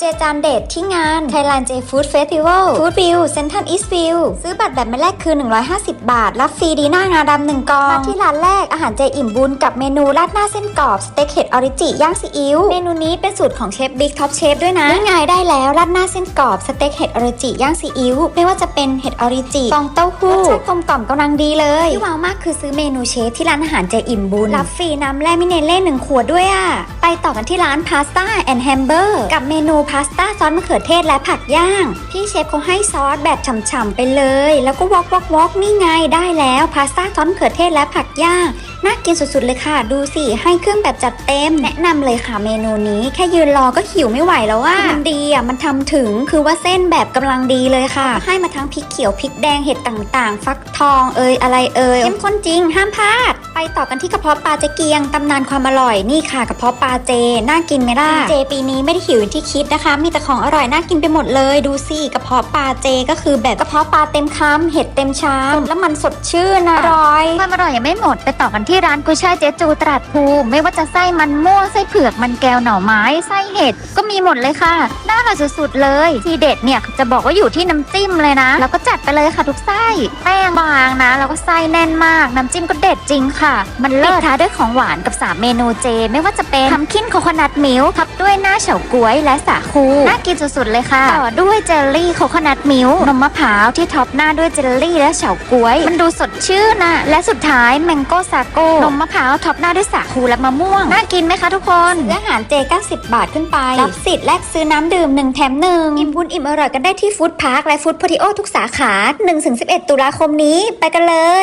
เจจานเด็ดที่งาน Thailand J Food Festival Food View Central East View ซื้อบัตรแบบไม่แรกคือ 150 บาท รับฟรีดีหน้างาดำหนึ่งกองมาที่ร้านแรกอาหารเจอิ่มบุญกับเมนูราดหน้าเส้นกรอบสเต็กเห็ดออริจิย่างซีอิ๊วเมนูนี้เป็นสูตรของเชฟบิ๊กท็อปเชฟด้วยนะง่ายได้แล้วราดหน้าเส้นกรอบสเต็กเห็ดออริจิย่างซีอิ๊วไม่ว่าจะเป็นเห็ดออริจิฟองเต้าหู้รสชาติกลมกล่อมกำลังดีเลยที่ว้าวมากคือซื้อเมนูเชฟที่ร้านอาหารเจอิ่มบุญรับฟรีน้ำแร่มิเนเล่หนึ่งขวดด้วยอะไปต่อกันที่ร้านพาสต้าแอนด์แฮมเบอร์กับเมนูพาสต้าซอสมะเขือเทศและผักย่าง พี่เชฟเขาให้ซอสแบบฉ่ำๆไปเลย แล้วก็วอกวอกวอกนี่ไงได้แล้วพาสต้าซอสมะเขือเทศและผักย่าง น่ากินสุดๆเลยค่ะ ดูสิ ให้เครื่องแบบจัดเต็ม แนะนำเลยค่ะเมนูนี้ แค่ยืนรอก็หิวไม่ไหวแล้วว่ามันดีอะมันทำถึงคือว่าเส้นแบบกำลังดีเลยค่ะ ให้มาทั้งพริกเขียวพริกแดงเห็ดต่างๆ ฟักทองเอยอะไรเอยเข้มข้นจริงห้ามพลาด ไปต่อกันที่กระเพาะปลาเจเกียงตำนานความอร่อยนี่ค่ะกระเพาะปลาเจน่ากินไหมล่ะเจปีนี้ไม่ได้หิวอย่างที่คิดนะคะ มีแต่ของอร่อยน่ากินไปหมดเลยดูสิกระเพาะปลาเจก็คือแบบกระเพาะปลาเต็มคำเห็ดเต็มชามแล้วมันสดชื่นนะอร่อยความอร่อยยังไม่หมดไปต่อกันที่ที่ร้านกุยช่ายเจ๊จูตราดภูมิไม่ว่าจะไส้มันม่วงไส้เผือกมันแก้วหน่อไม้ไส้เห็ดก็มีหมดเลยค่ะน่าอร่อยสุดๆเลย ทีเด็ดเนี่ยจะบอกว่าอยู่ที่น้ำจิ้มเลยนะ แล้วก็จัดไปเลยค่ะทุกไส้แป้งบางนะ แล้วก็ไส้แน่นมาก น้ำจิ้มก็เด็ดจริงค่ะ มันเลิศท้ายด้วยของหวานกับ 3 เมนูเจ ไม่ว่าจะเป็นทำคิ้นโคโคนัทมิลทับด้วยหน้าเฉาก๊วยและสาคูน่ากินสุดๆเลยค่ะต่อด้วยเจลลี่โคโคนัทมิลนมมะพร้าวที่ท็อปหน้าด้วยเจลลี่และเฉาก๊วย มันดูสดชื่นนะและสุดท้ายแมงโก้ซาโก้นมมะพร้าวท็อปหน้าด้วยสาคูและมะม่วง น่ากินไหมคะทุกคนซื้ออาหารเจ 90 บาทขึ้นไป รับสิทธิ์แลกซื้อน้ำดื่ม 1 แถม 1 อิ่มบุญอิ่มอร่อยกันได้ที่ฟู้ดพาร์คและฟู้ดพอทิโอทุกสาขา 1-11 ตุลาคมนี้ ไปกันเลย